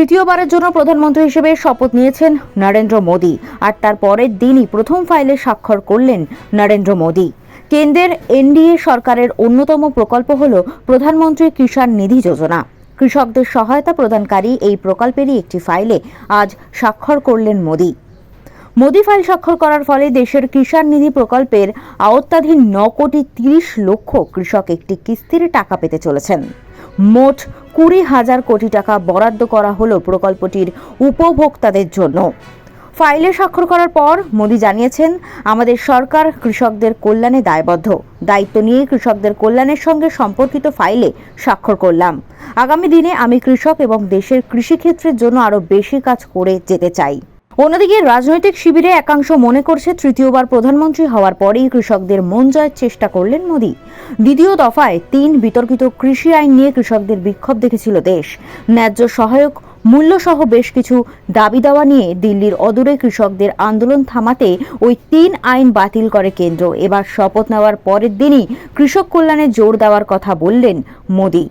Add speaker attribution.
Speaker 1: তৃতীয়বারের জন্য প্রধানমন্ত্রী হিসেবে শপথ নিয়েছেন নরেন্দ্র মোদী। আর তার পরের দিনই প্রথম ফাইলে স্বাক্ষর করলেন নরেন্দ্র মোদী। কেন্দ্রের এনডিএ সরকারের অন্যতম প্রকল্প হল প্রধানমন্ত্রী কিষাণ নিধি যোজনা। কৃষকদের সহায়তা প্রদানকারী এই প্রকল্পেরই একটি ফাইলে আজ স্বাক্ষর করলেন মোদী। মোদি ফাইল স্বাক্ষর করার ফলে দেশের কিষাণ নিধি প্রকল্পের আওতাধীন ন কোটি তিরিশ লক্ষ কৃষক একটি কিস্তির টাকা পেতে চলেছেন। মোট কুড়ি হাজার কোটি টাকা বরাদ্দ করা হলো প্রকল্পটির উপভোক্তাদের জন্য। ফাইলে স্বাক্ষর করার পর মোদি জানিয়েছেন, আমাদের সরকার কৃষকদের কল্যাণে দায়বদ্ধ। দায়িত্ব নিয়ে কৃষকদের কল্যাণের সঙ্গে সম্পর্কিত ফাইলে স্বাক্ষর করলাম। আগামী দিনে আমি কৃষক এবং দেশের কৃষিক্ষেত্রের জন্য আরও বেশি কাজ করে যেতে চাই। অন্যদিকে রাজনৈতিক শিবিরে একাংশ মনে করছে তৃতীয়বার প্রধানমন্ত্রী হওয়ার পরেই কৃষকদের মন জয়ের চেষ্টা করলেন মোদী। দ্বিতীয় দফায় তিন বিতর্কিত কৃষি আইন নিয়ে কৃষকদের বিক্ষোভ দেখেছিল দেশ। ন্যায্য সহায়ক মূল্যসহ বেশ কিছু দাবি দাওয়া নিয়ে দিল্লির অদূরে কৃষকদের আন্দোলন থামাতে ওই তিন আইন বাতিল করে কেন্দ্র। এবার শপথ নেওয়ার পরের দিনই কৃষক কল্যাণে জোর দেওয়ার কথা বললেন মোদী।